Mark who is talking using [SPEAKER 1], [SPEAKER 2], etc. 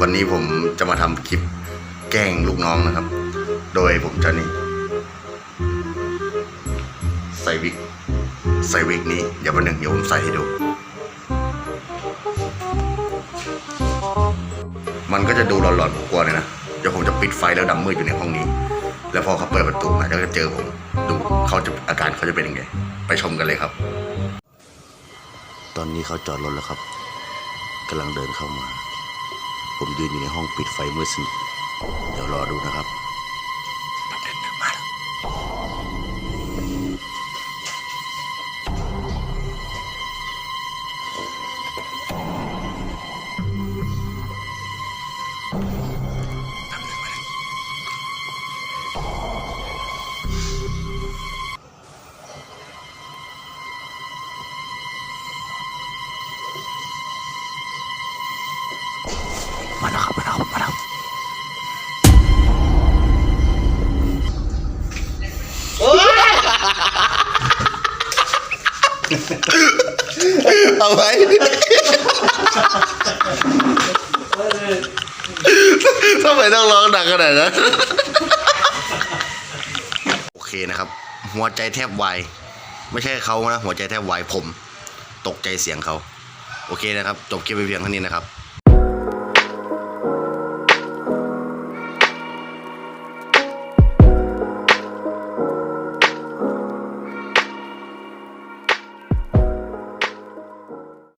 [SPEAKER 1] วันนี้ผมจะมาทำคลิปแกล้งลูกน้องนะครับ โดยผมจะนี่ใส่วิกใส่วิกนี้เดี๋ยววันหนึ่งเดี๋ยวผมใส่ให้ดู มันก็จะดูหลอนๆผมกลัวเลยนะเดี๋ยวผมจะปิดไฟแล้วดำมืดอยู่ในห้องนี้ แล้วพอเขาเปิดประตูมาแล้วก็เจอผมดูเขาจะอาการเขาจะเป็นยังไง ไปชมกันเลยครับ ตอนนี้เขาจอดรถแล้วครับกำลังเดินเข้ามา ผมยืนอยู่ในห้องปิดไฟมืดสนิทเดี๋ยวรอดูนะครับ มาแล้วครับมาแล้วมาแล้วเอาไว้ทำไมต้องร้องดังขนาดนั้น โอเคนะครับ หัวใจแทบวาย ไม่ใช่เขานะ หัวใจแทบวายผม ตกใจเสียงเขา โอเคนะครับ จบคลิปไปเพียงเท่านี้นะครับ